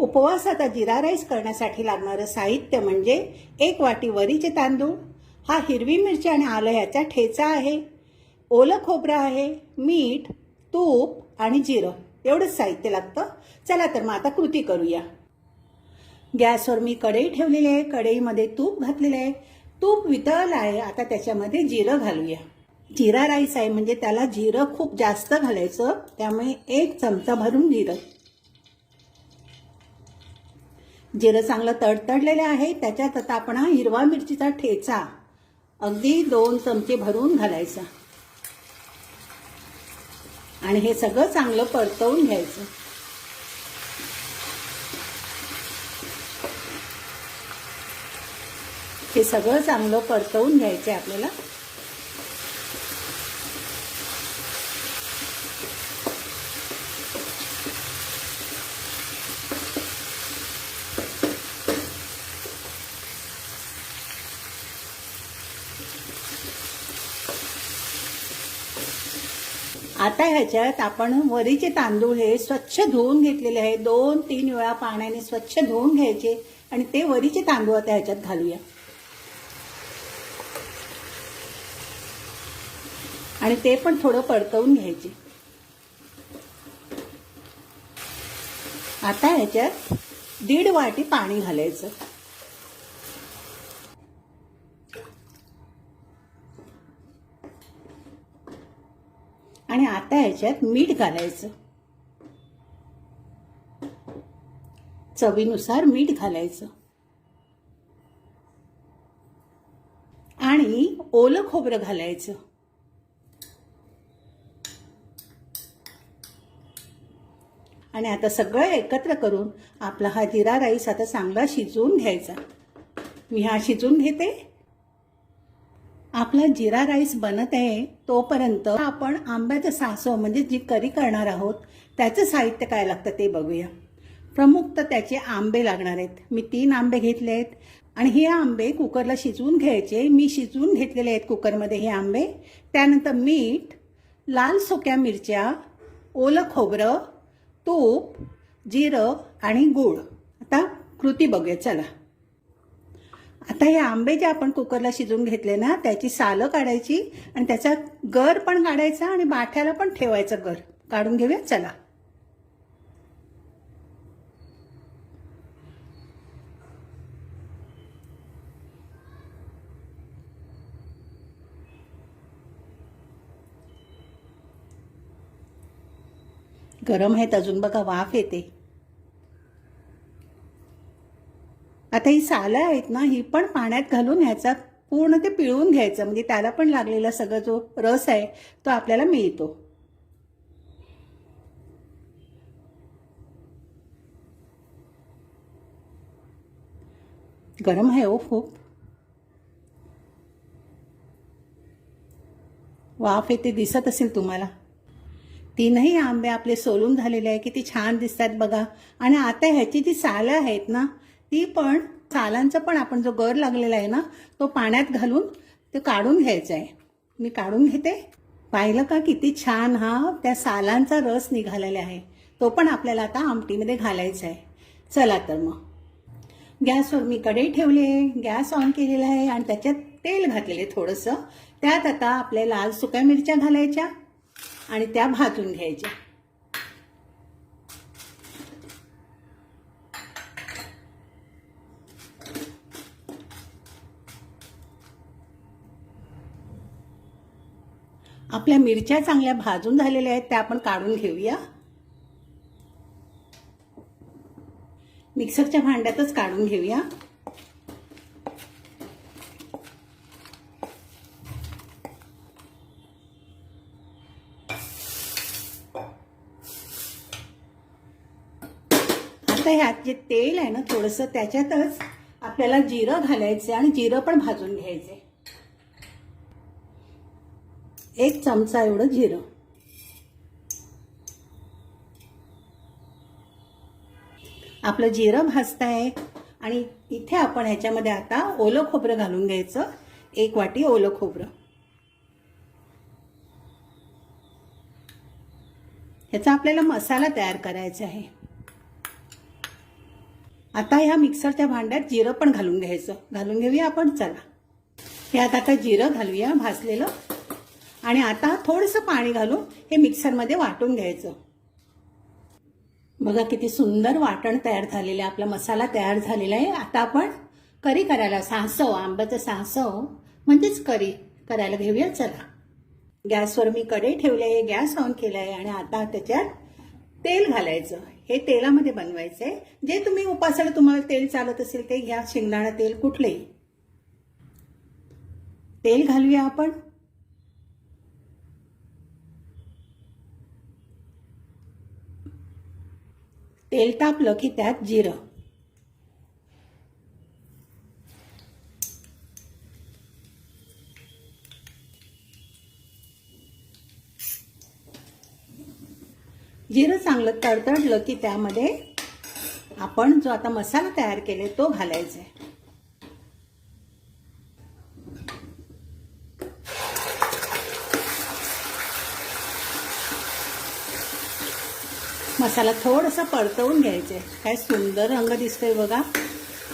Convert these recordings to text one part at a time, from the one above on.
उपवासाचा जिरा rice करण्यासाठी लागणारं साहित्य म्हणजे एक वाटी वरीचे तांदूळ. हा हिरवी मिरची आणि आलं ह्याचा ठेचा आहे. ओलं खोबरं आहे मीठ तूप आणि जिरं. एवढंच साहित्य लागतं. चला तर मग आता कृती करूया. गॅसवर मी कढई ठेवलेली आहे. कढईमध्ये तूप घातलेलं आहे. तूप वितळलं आहे. आता त्याच्यामध्ये जिरं घालूया. जिरा राईस आहे म्हणजे त्याला जिरं खूप जास्त घालायचं. त्यामुळे एक चमचा भरून जिरं. जिरं चांगलं तडतडलेलं आहे त्याच्यात आता आपण हा हिरवा मिरचीचा ठेचा अगदी दोन चमचे भरून घालायचा. आणि हे सगळं चांगलं परतवून घ्यायचं. हे सगळं चांगलं परतवून घ्यायचं आहे आपल्याला. आता ह्याच्यात आपण वरीचे तांदूळ हे स्वच्छ धुवून घेतलेले आहे दोन तीन वेळा पाण्याने स्वच्छ धुवून घ्यायचे आणि ते वरीचे तांदूळ आता ह्याच्यात घालूया. आणि ते पण थोडं परतवून घ्यायचे. आता ह्याच्यात दीड वाटी पाणी घालायचं आणि आता ह्याच्यात मीठ घालायचं. चवीनुसार मीठ घालायचं. आणि ओलं खोबरं घालायचं. आणि आता सगळं एकत्र करून आपला हा जिरा राईस आता चांगला शिजवून घ्यायचा. मी हा शिजवून घेते. आपला जिरा राईस बनत आहे तोपर्यंत आपण आंब्याचं सासव म्हणजे जी करी करणार आहोत त्याचं साहित्य काय लागतं ते बघूया. प्रमुख तर त्याचे आंबे लागणार आहेत. मी तीन आंबे घेतले आहेत. आणि हे आंबे कुकरला शिजवून घ्यायचे. मी शिजवून घेतलेले आहेत कुकरमध्ये हे आंबे. त्यानंतर मीठ लाल सुक्या मिरच्या ओलं खोबरं तूप जिरं आणि गूळ. आता कृती बघूया. चला. आता हे आंबे जे आपण कुकरला शिजवून घेतले ना त्याची सालं काढायची आणि त्याचा गर पण काढायचा आणि बाठ्याला पण ठेवायचं गर. काढून घेऊया चला. गरम आहेत अजून बघा वाफ येते. आता सालं आहेत ना ही पण पाण्यात घालून ह्याचा पूर्ण ते पिळून घ्यायचं. म्हणजे त्याला पण लागलेला सगळं जो रस आहे तो आपल्याला मिळतो. गरम आहे हो खूप. वाफ येते दिसत असेल तुम्हाला. तीनही आंबे आपले सोलून झालेले आहे किती छान दिसतात बघा. आणि आता ह्याची जी सालं आहेत ना ती पण सालांचा पण आपण जो गर लागलेला आहे ना तो पाण्यात घालून ते काढून घ्यायचा आहे. मी काढून घेते. पाहिलं का किती छान हा त्या सालांचा रस निघालेला आहे. तो पण आपल्याला आता आमटीमध्ये घालायचा आहे. चला तर मग. गॅसवर मी कढई ठेवली आहे. गॅस ऑन केलेला आहे आणि त्याच्यात तेल घातलेले थोडंसं. त्यात आता आपल्या लाल सुक्या मिरच्या घालायच्या आणि त्या भाजून घ्यायच्या. आपल्या मिरच्या चांगल्या भाजून झालेल्या आहेत त्या आपण काढून घेऊया. मिक्सरच्या भांड्यातच काढून घेऊया. आता ह्यात जे तेल आहे ना थोडंसं त्याच्यातच आपल्याला जिरं घालायचं आणि जिरं पण भाजून घ्यायचे एक चमचा एवढं जिरं. आपलं जिरं भाजताय आणि इथे आपण ह्याच्यामध्ये आता ओलं खोबरं घालून घ्यायचं. एक वाटी ओलं खोबरं. ह्याचा आपल्याला मसाला तयार करायचा आहे. आता ह्या मिक्सरच्या भांड्यात जिरं पण घालून घ्यायचं. घालून घेऊया आपण चला. ह्यात आता जिरं घालूया भाजलेलं आणि आता थोडंसं पाणी घालून हे मिक्सरमध्ये वाटून घ्यायचं. बघा किती सुंदर वाटण तयार झालेलं आहे. आपला मसाला तयार झालेला आहे. आता आपण करी करायला सासव आंब्याचं सासव म्हणजेच करी करायला घेऊया. चला. गॅसवर मी कढई ठेवली आहे गॅस ऑन केला आहे आणि आता त्याच्यात तेल घालायचं. हे तेलामध्ये बनवायचं आहे. जे तुम्ही उपासाला तुम्हाला तेल चालत असेल ते घ्या. शेंगदाणा तेल कुठलेही. तेल घालूया आपण. तेल तापलं की त्यात जिरं. जिरं चांगलं तडतडलं की त्यामध्ये आपण जो आता मसाला तयार केले तो घालायचा आहे. मसाला थोडासा परतवून घ्यायचा. आहे काय सुंदर रंग दिसतोय बघा.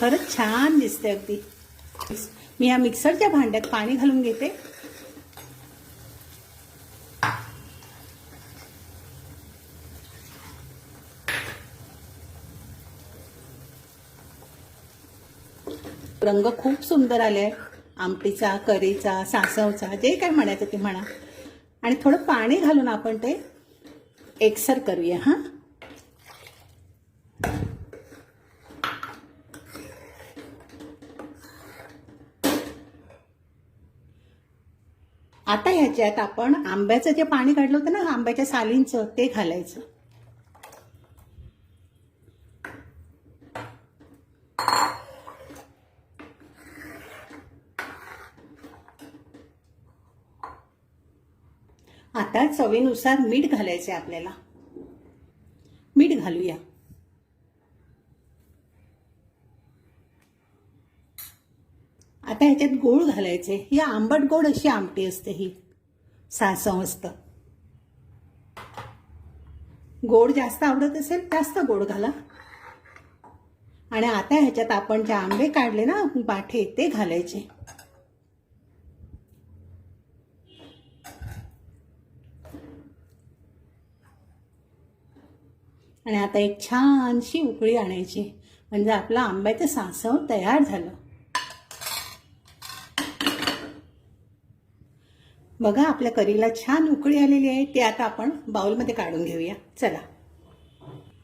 खरंच छान दिसते अगदी. मी ह्या मिक्सरच्या भांड्यात पाणी घालून घेते. रंग खूप सुंदर आलाय. आमटीचा करीचा सासवचा जे काय म्हणायचं ते म्हणा. आणि थोडं पाणी घालून आपण ते एकसर करूया हां? आता ह्याच्यात आपण आंब्याचं जे पाणी काढलं होतं ना आंब्याच्या सालींचं ते घालायचं. आता चवीनुसार मीठ घालायचे आपल्याला. मीठ घालूया. आता ह्याच्यात गोळ घालायचे. ही आंबट गोड अशी आमटी असते ही. सासव असतं. गोड जास्त आवडत असेल जास्त गोड घाला. आणि आता ह्याच्यात आपण जे आंबे काढले ना बाठे ते घालायचे. आणि आता एक छानशी उकळी आणायची. म्हणजे आपलं आंब्याचं सासव तयार झालं. बघा आपल्या करीला छान उकळी आलेली आहे. ते आता आपण बाउलमध्ये काढून घेऊया. चला.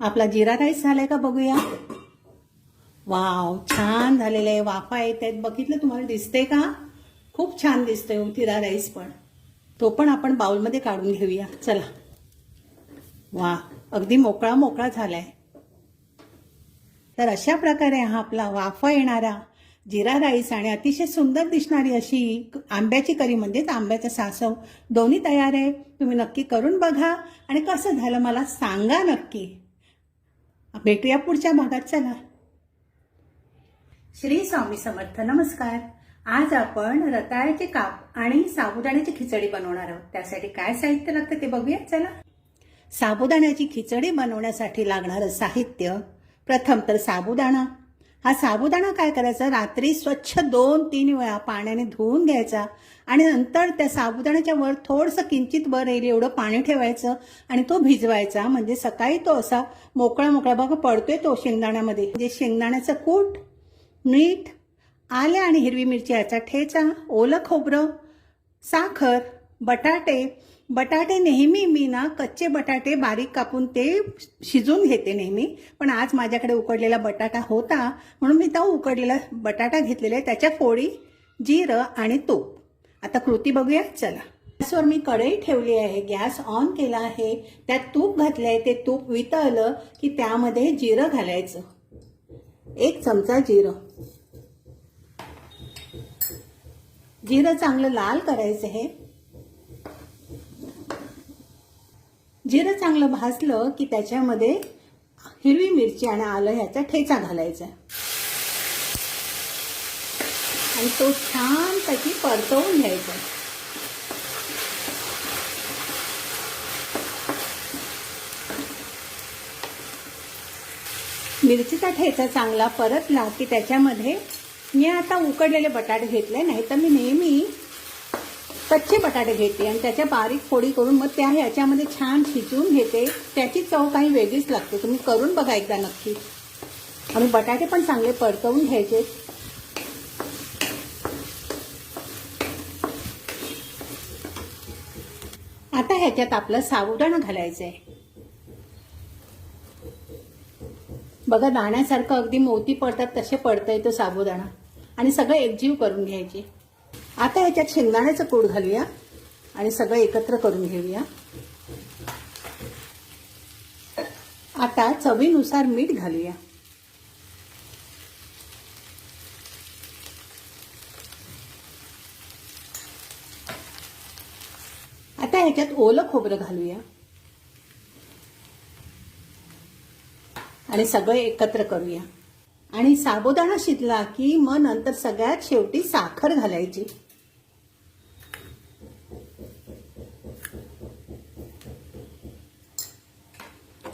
आपला जिरा राईस झालाय का बघूया? वाव छान झालेलं आहे. वाफा येत आहेत. बघितलं तुम्हाला दिसते का? खूप छान दिसतंय हो, जिरा राईस पण. तो पण आपण बाउलमध्ये काढून घेऊया. चला. वा अगदी मोकळा मोकळा झालाय. तर अशा प्रकारे हा आपला वाफा येणारा जिरा राईस आणि अतिशय सुंदर दिसणारी अशी आंब्याची करी म्हणजेच आंब्याचं सासव दोन्ही तयार आहे. तुम्ही नक्की करून बघा. आणि कसं झालं मला सांगा नक्की. भेटूया पुढच्या भागात. चला. श्री स्वामी समर्थ नमस्कार. आज आपण रताळ्याचे काप आणि साबुदाण्याची खिचडी बनवणार आहोत. त्यासाठी काय साहित्य लागतं ते बघूया चला. साबुदाण्याची खिचडी बनवण्यासाठी लागणारं साहित्य प्रथम तर साबुदाणा हा साबुदाणा काय करायचा? रात्री स्वच्छ दोन तीन वेळा पाण्याने धुवून घ्यायचा आणि नंतर त्या साबुदाण्याच्या वर थोडंसं किंचित वर येईल एवढं पाणी ठेवायचं आणि तो भिजवायचा. म्हणजे सकाळी तो असा मोकळा मोकळा बघा पडतोय तो शेंगदाण्यामध्ये. म्हणजे शेंगदाण्याचं कूट मीठ आल्या आणि हिरवी मिरची याचा ठेचा ओलं खोबरं साखर बटाटे बटाटे नेहमी मी ना कच्चे बटाटे बारीक कापून ते शिजून घेते नेहमी. पण आज माझ्याकडे उकडलेला बटाटा होता म्हणून मी तो उकडलेला बटाटा घेतलेला आहे. त्याच्या फोडी जिरं आणि तूप. आता कृती बघूया चला. गॅसवर मी कढई ठेवली आहे. गॅस ऑन केला आहे. त्यात तूप घातलं आहे ते तूप वितळलं की त्यामध्ये जिरं घालायचं. एक चमचा जिरं. जिरं चांगलं लाल करायचं आहे. जिरं चांगलं भाजलं की त्याच्यामध्ये हिरवी मिरची आणि आलं ह्याचा ठेचा घालायचा. आणि तो छानपैकी परतवून घ्यायचा. मिरचीचा ठेचा चांगला परतला की त्याच्यामध्ये मी आता उकडलेले बटाटे घेतले नाही तर मी नेहमी कच्चे बटाटे घेते आणि त्याच्या बारीक फोडी करून मग त्या ह्याच्यामध्ये छान शिजवून घेते. त्याची चव काही वेगळीच लागते. तुम्ही करून बघा एकदा नक्की. आणि बटाटे पण चांगले परतवून घ्यायचे. आता ह्याच्यात आपलं साबुदाणा घालायचं आहे बघा दाण्यासारखं अगदी मोती पडतात तसे पडतंय तो साबुदाणा. आणि सगळं एकजीव करून घ्यायचे. आता याच्यात शेंगदाण्याचं कूड घालूया आणि सगळं एकत्र करून घेऊया. आता चवीनुसार मीठ घालूया. आता ह्याच्यात ओलं खोबरं घालूया. आणि सगळं एकत्र करूया. आणि साबुदाणा शिजला की मग नंतर सगळ्यात शेवटी साखर घालायची.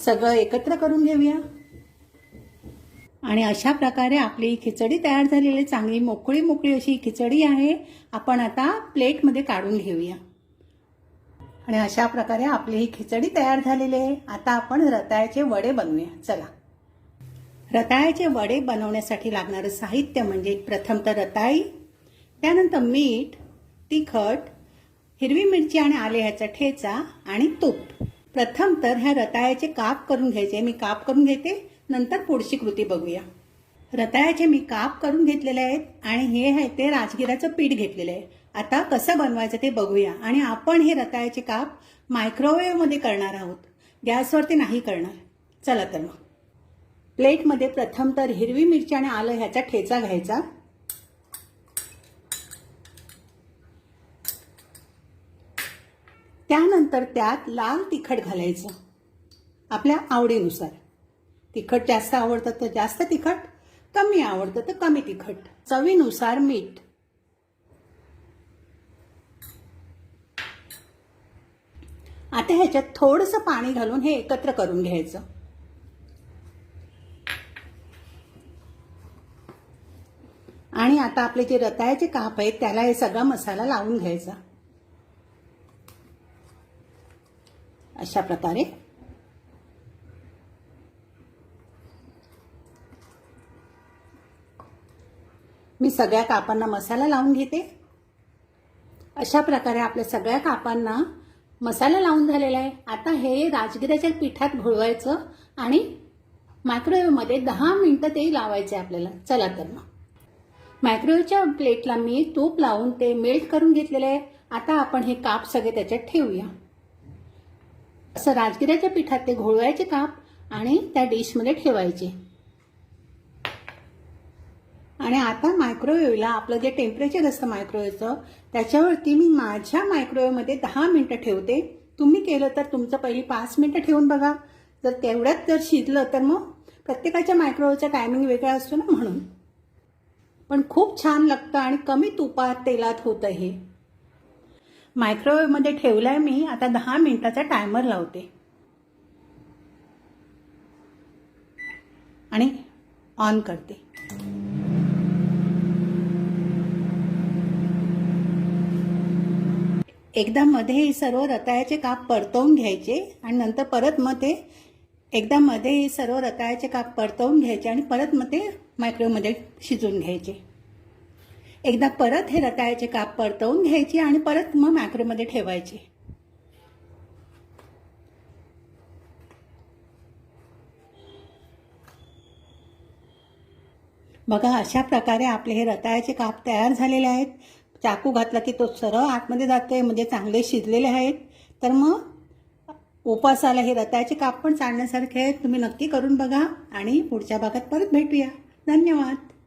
सगळं एकत्र करून घेऊया. आणि अशा प्रकारे आपली खिचडी तयार झालेली आहे. चांगली मोकळी मोकळी अशी खिचडी आहे. आपण आता प्लेटमध्ये काढून घेऊया. आणि अशा प्रकारे आपली ही खिचडी तयार झालेली आहे. आता आपण रताळ्याचे वडे बनवूया. चला. रताळ्याचे वडे बनवण्यासाठी लागणारं साहित्य म्हणजे प्रथम तर रताळी त्यानंतर मीठ तिखट हिरवी मिरची आणि आले ह्याचा ठेचा आणि तूप. प्रथम तर ह्या रताळ्याचे काप करून घ्यायचे. मी काप करून घेते. नंतर पुढची कृती बघूया. रताळ्याचे मी काप करून घेतलेले आहेत आणि हे आहे ते राजगिराचं पीठ घेतलेलं आहे. आता कसं बनवायचं ते बघूया. आणि आपण हे रताळ्याचे काप मायक्रोवेव्हमध्ये करणार आहोत. गॅसवरती नाही करणार. चला तर मग. प्लेटमध्ये प्रथम तर हिरवी मिरची आणि आलं ह्याचा ठेचा घ्यायचा. त्यानंतर त्यात लाल तिखट घालायचं. आपल्या आवडीनुसार. तिखट जास्त आवडतं तर जास्त तिखट कमी आवडतं तर कमी तिखट. चवीनुसार मीठ. आता ह्याच्यात थोडंसं पाणी घालून हे एकत्र करून घ्यायचं. आणि आता आपले जे रताळ्याचे काप आहेत त्याला हे सगळा मसाला लावून घ्यायचा. अशा प्रकारे. मी सगळ्या कापांना मसाला लावून घेते. अशा प्रकारे आपल्या सगळ्या कापांना मसाला लावून झालेला आहे. आता हे राजगिऱ्याच्या पिठात घोळवायचं आणि मायक्रोवेव्हमध्ये दहा मिनटं ते लावायचे आपल्याला. चला तर मग. मायक्रोवेव्हच्या प्लेटला मी तूप लावून ते मेल्ट करून घेतलेलं आहे. आता आपण हे काप सगळे त्याच्यात ठेवूया. असं राजगिऱ्याच्या पिठात ते घोळवायचे काप आणि त्या डिशमध्ये ठेवायचे. आणि आता मायक्रोवेव्हला आपलं जे टेम्परेचर असतं मायक्रोवेव्हचं त्याच्यावरती मी माझ्या मायक्रोवेव्हमध्ये दहा मिनटं ठेवते. तुम्ही केलं तर तुमचं पहिली पाच मिनटं ठेवून बघा. जर तेवढ्यात जर शिजलं तर मग प्रत्येकाच्या मायक्रोवेव्हचा टायमिंग वेगळा असतो ना म्हणून. पण खूप छान लागतं आणि कमी तुपात तेलात होतं हे. मायक्रोवेव्हमध्ये ठेवलाय मी. आता दहा मिनिटाचा टायमर लावते. आणि ऑन करते. एकदा मध्ये हे सर्व रताळ्याचे काप परतवून घ्यायचे आणि नंतर परत मग ते एकदा मध्ये हे सर्व रताळ्याचे काप परतवून घ्यायचे आणि परत मग ते मायक्रोवेवमध्ये शिजवून घ्यायचे. एकदा परत हे रताळ्याचे काप परतवून घ्यायचे आणि परत मग मॅक्रोमध्ये ठेवायचे. बघा अशा प्रकारे आपले हे रताळ्याचे काप तयार झालेले आहेत. चाकू घातला की तो सरळ आतमध्ये जातोय म्हणजे चांगले शिजलेले आहेत. तर मग उपासाला हे रताळ्याचे काप पण चालण्यासारखे आहेत. तुम्ही नक्की करून बघा आणि पुढच्या भागात परत भेटूया. धन्यवाद.